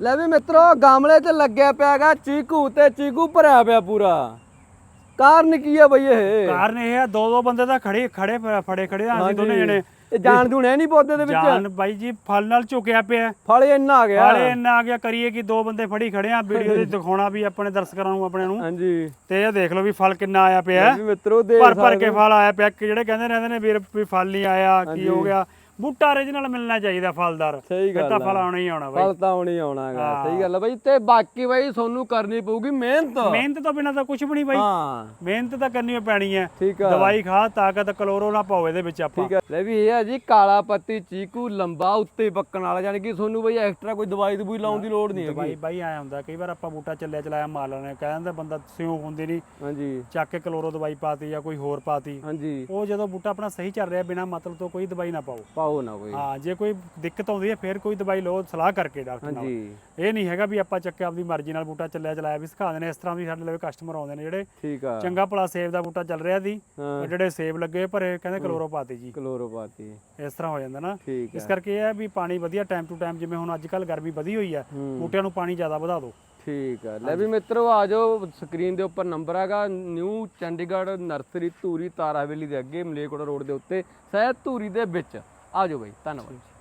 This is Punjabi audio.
ਲੈ ਵੀ ਮਿੱਤਰੋ ਗਮਲੇ 'ਚ ਲੱਗਿਆ ਪਿਆਗਾ ਚੀਕੂ ਤੇ ਚੀਕੂ ਭਰਿਆ ਪਿਆ ਪੂਰਾ। ਕਾਰਨ ਕੀ ਆ ਬਈ ਇਹ? ਕਾਰਨ ਇਹ ਆ ਦੋ ਦੋ ਬੰਦੇ ਤਾਂ ਖੜੇ ਖੜੇ ਫੜੇ ਖੜੇ ਆ ਅਸੀਂ ਦੋਨੇ ਜਣੇ। ਇਹ ਜਾਣ ਦੂਣ ਨਹੀਂ ਪੌਦੇ ਦੇ ਜਾਨ ਵਿੱਚ ਬਾਈ ਜੀ ਫਲ ਨਾਲ ਝੁਕਿਆ ਪਿਆ। ਫਲ ਇੰਨਾ ਆ ਗਿਆ। ਹਾਲੇ ਇੰਨਾ ਆ ਗਿਆ ਕਰੀਏ ਕਿ ਦੋ ਬੰਦੇ ਫੜੀ ਖੜੇ ਆ ਵੀਡੀਓ ਦੇ ਦਿਖਾਉਣਾ ਵੀ ਆਪਣੇ ਦਰਸ਼ਕਾਂ ਨੂੰ ਆਪਣੇ ਨੂੰ। ਹਾਂਜੀ। ਤੇ ਇਹ ਦੇਖ ਲਓ ਵੀ ਫਲ ਕਿੰਨਾ ਆਇਆ ਪਿਆ। ਮਿੱਤਰੋ ਦੇਖ ਭਰ ਭਰ ਸਕਦੇ ਕੇ। ਫਲ ਆਇਆ ਪਿਆ ਕਿ ਜਿਹੜੇ ਕਹਿੰਦੇ ਰਹਿੰਦੇ ਨੇ ਵੀਰ ਵੀ ਫਲ ਨਹੀਂ ਆਇਆ ਕੀ ਹੋ ਗਿਆ। ਬੂਟਾ origignal ਮਿਲਣਾ ਚਾਹੀਦਾ ਫਲਦਾਰ। ਸਹੀ ਗੱਲ ਤਾਂ। ਫਲ ਆਉਣਾ ਹੀ ਆਉਣਾ ਬਾਈ। ਫਲ ਤਾਂ ਆਉਣੀ ਆਉਣਾਗਾ ਹਾਂ। ਸਹੀ ਗੱਲ ਆ ਬਈ। ਤੇ ਬਾਕੀ ਬਈ ਤੁਹਾਨੂੰ ਕਰਨੀ ਪਊਗੀ ਮਿਹਨਤ। ਮਿਹਨਤ ਤੋਂ ਬਿਨਾਂ ਤਾਂ ਕੁਝ ਵੀ ਨਹੀਂ ਬਾਈ। ਹਾਂ। ਮਿਹਨਤ ਤਾਂ ਕਰਨੀ ਪੈਣੀ ਹੈ ਦਵਾਈ ਖਾ ਤਾਕਤ ਕਲੋਰੋ ਨਾ ਪਾਓ ਇਹਦੇ ਵਿੱਚ ਆਪਾਂ। ਠੀਕ ਹੈ ਲੈ ਵੀ ਇਹ ਹੈ ਜੀ ਕਾਲਾ ਪੱਤੀ ਚੀਕੂ ਲੰਬਾ ਉੱਤੇ ਪੱਕਣ ਵਾਲਾ ਯਾਨੀ ਕਿ ਤੁਹਾਨੂੰ ਬਈ ਐਕਸਟਰਾ ਕੋਈ ਦਵਾਈ ਦਵਾਈ ਲਾਉਣ ਦੀ ਲੋੜ ਨਹੀਂ ਹੈਗੀ। ਦਵਾਈ ਬਾਈ ਆਇਆ ਹੁੰਦਾ ਕਈ ਵਾਰ ਆਪਾਂ ਬੂਟਾ ਚੱਲਿਆ ਚਲਾਇਆ ਮਾਰ ਲੈਣੇ ਕਹਿੰਦਾ ਬੰਦਾ ਸਿਉਂ ਹੁੰਦੀ ਨਹੀਂ। ਹਾਂਜੀ। ਚੱਕ ਕੇ ਕਲੋਰੋ ਦਵਾਈ ਪਾਤੀ ਜਾਂ ਕੋਈ ਹੋਰ ਪਾਤੀ। ਹਾਂਜੀ। ਉਹ ਜਦੋਂ ਬੂਟਾ ਆਪਣਾ ਸਹੀ ਚੱਲ ਰਿਹਾ ਬਿਨਾ ਮਤਲਬ ਤੋਂ ਕੋਈ ਦਵਾਈ ਨਾ ਪਾਓ। ਪਾਓ ਨਾ ਕੋਈ। ਹਾਂ ਜੇ ਕੋਈ ਦਿੱਕਤ ਆਉਂਦੀ ਹੈ ਫਿਰ ਕੋਈ ਦਵਾਈ ਲਓ ਸਲਾਹ ਕਰਕੇ ਡਾਕਟਰ ਨਾਲ। ਹਾਂਜੀ। ਇਹ ਨਹੀਂ ਹੈਗਾ ਵੀ ਆਪਾਂ ਚੱਕਿਆ ਆਪਦੀ ਮਰਜ਼ੀ ਨਾਲ ਬੂਟਾ ਚੱਲਿਆ ਚਲਾਇਆ ਵੀ ਸਿਖਾ ਦਿੰਦੇ ਨੇ ਇਸ ਤਰ੍ਹਾਂ ਵੀ ਸਾਡੇ ਲਵੇ ਕਸਟਮਰ ਆਉਂਦੇ ਨੇ ਜਿਹੜੇ ਠੀਕ ਆ। ਚੰਗਾ ਭਲਾ ਸੇਬ ਦਾ ਬੂਟਾ ਚੱਲ ਰਿਹਾ ਸੀ ਹਾਂ। ਜਿਹੜੇ ਸੇਬ ਲੱਗੇ ਭਰੇ ਕਹਿੰਦੇ ਕਲੋਰੋ ਪਾਤੀ ਜੀ। ਕਲੋਰੋਪਾਤੀ। ਇਸ ਤਰ੍ਹਾਂ ਹੋ ਜਾਂਦਾ ਨਾ। ਠੀਕ ਇਸ ਕਰਕੇ ਇਹ ਹੈ ਵੀ ਪਾਣੀ ਵਧੀਆ ਟਾਈਮ ਟੂ ਟਾਈਮ ਜਿਵੇਂ ਹੁਣ ਅੱਜ ਕੱਲ ਗਰਮੀ ਵਧੀ ਹੋਈ ਹੈ ਹੂੰ। ਬੂਟਿਆਂ ਨੂੰ ਪਾਣੀ ਜ਼ਿਆਦਾ ਵਧਾ ਦਿਓ। ਠੀਕ ਹੈ ਲੈ ਵੀ ਮਿੱਤਰੋ ਆ ਜਾਓ ਸਕਰੀਨ ਦੇ ਉੱਪਰ ਨੰਬਰ ਹੈਗਾ ਨਿਊ ਚੰਡੀਗੜ੍ਹ ਨਰਸਰੀ ਧੂਰੀ ਤਾਰਾ ਹਵੇਲੀ ਦੇ ਅੱਗੇ ਮਲੇਕੋਟ ਰੋਡ ਦੇ ਉੱਤੇ ਸਹਿਤ ਧੂਰੀ ਦੇ ਵਿੱਚ। ਆ ਜਾਓ ਬਈ ਧੰਨਵਾਦ।